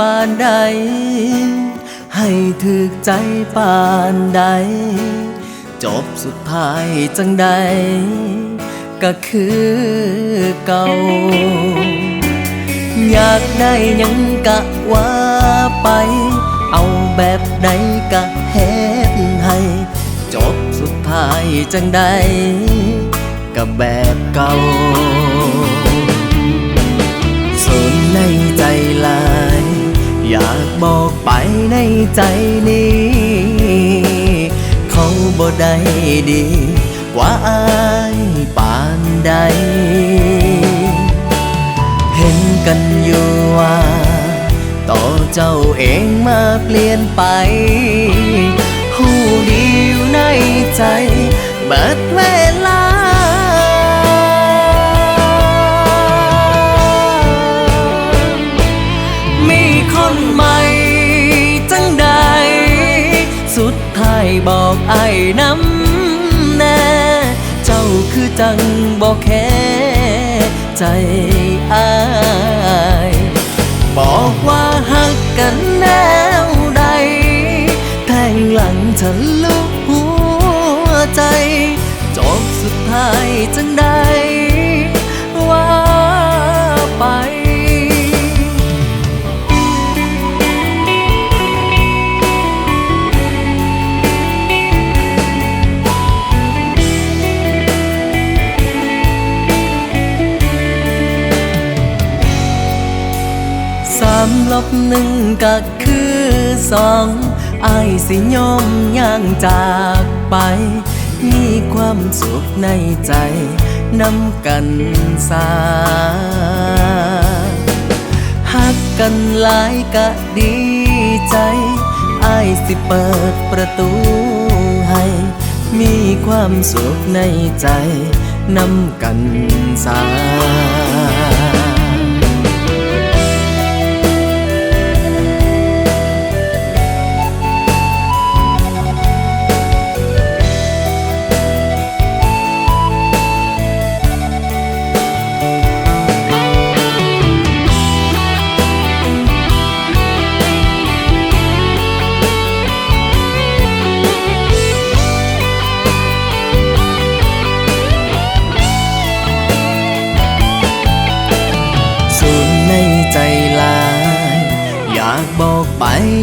ปานใด ให้ถึกใจปานใด จบสุดท้ายจังใด ก็คือเก่า อยากได้ยังกะว่าไป เอาแบบใดกะเฮ็ดให้ จบสุดท้ายจังใด ก็แบบเก่าส่วนในใจลาย อยาก บอกไปในใจนี้ เขาบ่ได้ดี กว่าอายปานใด เห็นกันอยู่ว่า ต่อเจ้าเองมาเปลี่ยนไปหูดีอยู่ในใจเบิดเวลามีคนม่จั บอกไอ้น้ำแน่ เจ้าคือจังบอกแค่ใจอายบอกว่าหักกันแนวใด แทงหลังทะลุหัวใจจบสุดท้ายจังใดว่าไป บหนึ่งก็คือสองอายสิยอมย่างจากไป มีความสุขในใจนำกันสาหักกันหลายก็ดีใจอายสิเปิดประตูให้ มีความสุขในใจนำกันสา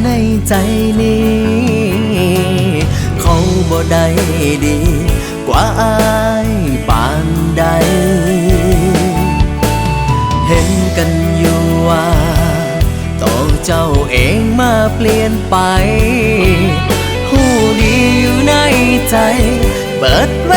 ในใจนี้ เขาบ่ได้ดี กว่าอายปานใด เห็นกันอยู่ว่าต่อเจ้าเองมาเปลี่ยนไป หูดีอยู่ในใจ เปิดเว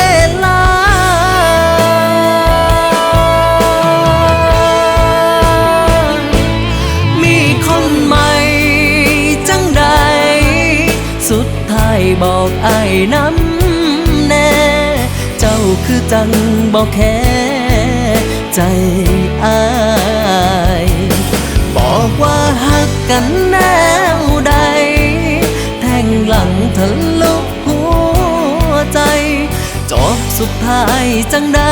น้ำแน่ เจ้าคือจังบอกแค่ใจอายบอกว่าหักกันแนวใด แทงหลังทะลุหัวใจ จบสุดท้ายจังใด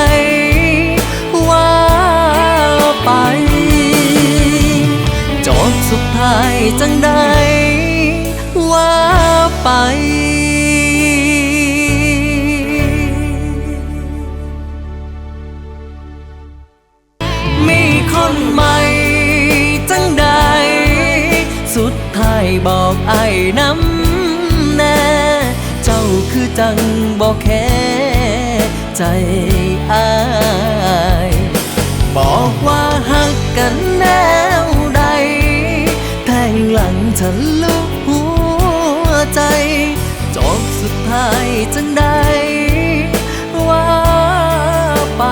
น้ำแน่ เจ้าคือจังบอกแค่ใจอายบอกว่าหักกันแนวใด แทงหลังทะลุหัวใจ จบสุดท้ายจังใดว่าไป